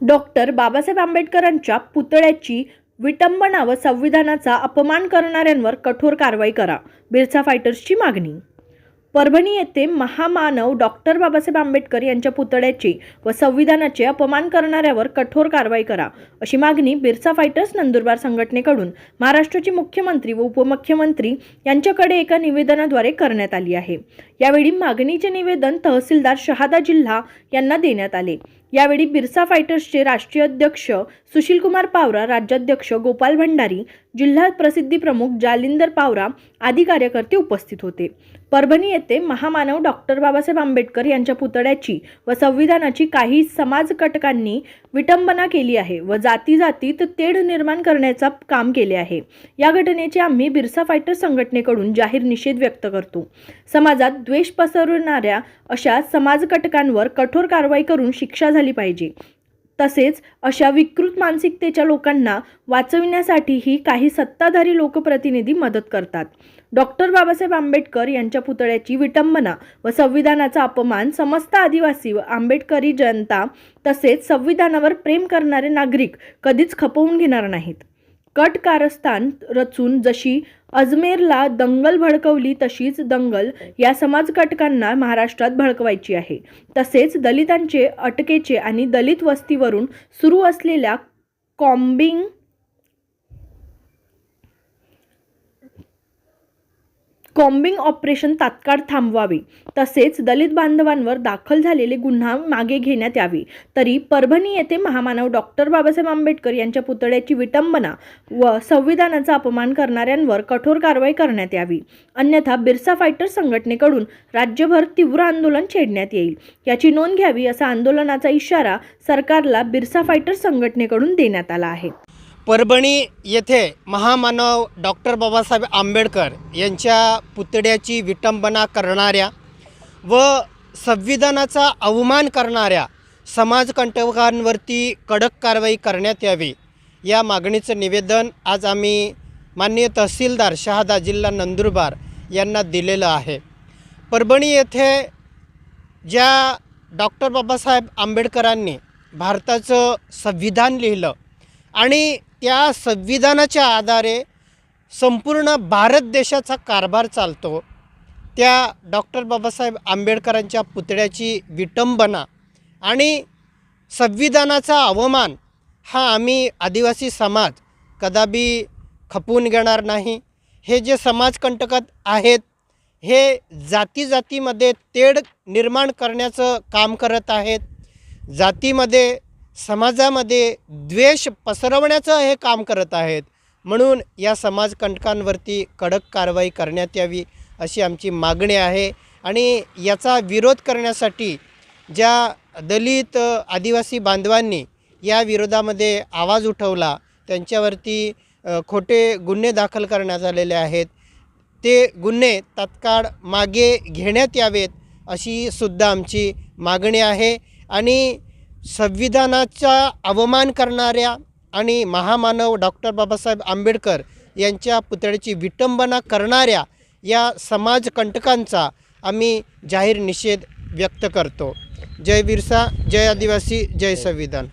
Doctor Babasaheb आंबेडकरांच्या पुतळ्याची विटंबना व संविधानाचा अपमान करणाऱ्यांवर कठोर कारवाई करा. बिरसा फायटर्सची मागणी. परभणी येथे महामानव डॉक्टर बाबासाहेब आंबेडकर यांच्या पुतळ्याचे व संविधानाचे अपमान करणाऱ्यावर कठोर कारवाई करा अशी मागणी बिरसा फायटर्स नंदुरबार संघटनेकडून महाराष्ट्राचे मुख्यमंत्री व उपमुख्यमंत्री यांच्याकडे एका निवेदनाद्वारे करण्यात आली आहे. यावेळी मागणीचे निवेदन तहसीलदार शहादा जिल्हा यांना देण्यात आले. यावेळी बिरसा फायटर्सचे राष्ट्रीय अध्यक्ष सुशीलकुमार पावरा राज्याध्यक्ष गोपाल भंडारी जिल्हा प्रसिद्धी प्रमुख जालिंदर पावरा आदी कार्यकर्ते उपस्थित होते. परभणी येथे महामानव डॉक्टर बाबासाहेब आंबेडकर यांच्या पुतळ्याची व संविधानाची काही समाजकटकांनी विटंबना केली आहे व जाती जातीत तेढ निर्माण करण्याचा काम केले आहे. या घटनेचे आम्ही बिरसा फायटर संघटनेकडून जाहीर निषेध व्यक्त करतो. समाजात द्वेष पसरवणाऱ्या अशा समाजकटकांवर कठोर कारवाई करून शिक्षा झाली पाहिजे. तसेच अशा विकृत मानसिकतेच्या लोकांना वाचविण्यासाठीही काही सत्ताधारी लोकप्रतिनिधी मदत करतात. डॉक्टर बाबासाहेब आंबेडकर यांच्या पुतळ्याची विटंबना व संविधानाचा अपमान समस्त आदिवासी व आंबेडकरी जनता तसेच संविधानावर प्रेम करणारे नागरिक कधीच खपवून घेणार नाहीत. कट कारस्थान रचून जशी अजमेरला दंगल भडकवली तशीच दंगल या समाजकटकांना महाराष्ट्रात भडकवायची आहे. तसेच दलितांचे अटकेचे आणि दलित वस्तीवरून सुरू असलेल्या कॉम्बिंग कॉम्बिंग ऑपरेशन तात्काळ थांबवावे. तसेच दलित बांधवांवर दाखल झालेले गुन्हा मागे घेण्यात यावे. तरी परभणी येथे महामानव डॉक्टर बाबासाहेब आंबेडकर यांच्या पुतळ्याची विटंबना व संविधानाचा अपमान करणाऱ्यांवर कठोर कारवाई करण्यात यावी. अन्यथा बिरसा फायटर संघटनेकडून राज्यभर तीव्र आंदोलन छेडण्यात येईल. याची नोंद घ्यावी असा आंदोलनाचा इशारा सरकारला बिरसा फायटर संघटनेकडून देण्यात आला आहे. परभणी येथे महामानव डॉक्टर बाबासाहेब आंबेडकर यांच्या पुतळ्याची विटंबना करणाऱ्या व संविधानाचा अवमान करणाऱ्या समाजकंटकांवरती कडक कारवाई करण्यात यावी या मागणीचं निवेदन आज आम्ही माननीय तहसीलदार शहादा जिल्हा नंदुरबार यांना दिलेलं आहे. परभणी येथे ज्या डॉक्टर बाबासाहेब आंबेडकरांनी भारताचं संविधान लिहिलं आणि त्या संविधानाच्या आधारे संपूर्ण भारत देशाचा कारभार चालतो. त्या डॉक्टर बाबासाहेब आंबेडकरांच्या पुतळ्याची विटंबना आणि संविधानाचा अवमान हा आम्ही आदिवासी समाज कदापि खपवून घेणार नाही. हे जे समाजकंटकत आहेत हे जाती जातीमध्ये तेढ निर्माण करण्याचं काम करत आहेत. जातीमध्ये समाजामध्ये द्वेष पसरवण्याचं हे काम करत आहेत. म्हणून या समाजकंटकांवरती कडक कारवाई करण्यात यावी अशी आमची मागणी आहे. आणि याचा विरोध करण्यासाठी ज्या दलित आदिवासी बांधवांनी या विरोधामध्ये आवाज उठवला त्यांच्यावरती खोटे गुन्हे दाखल करण्यात आलेले आहेत. ते गुन्हे तात्काळ मागे घेण्यात यावेत अशी सुद्धा आमची मागणी आहे. आणि संविधानाचा अवमान करणाऱ्या आणि महामानव डॉक्टर बाबासाहेब आंबेडकर यांच्या पुतळ्याची विटंबना करणाऱ्या या समाजकंटकांचा आम्ही जाहीर निषेध व्यक्त करतो. जय बिरसा जय आदिवासी जय संविधान.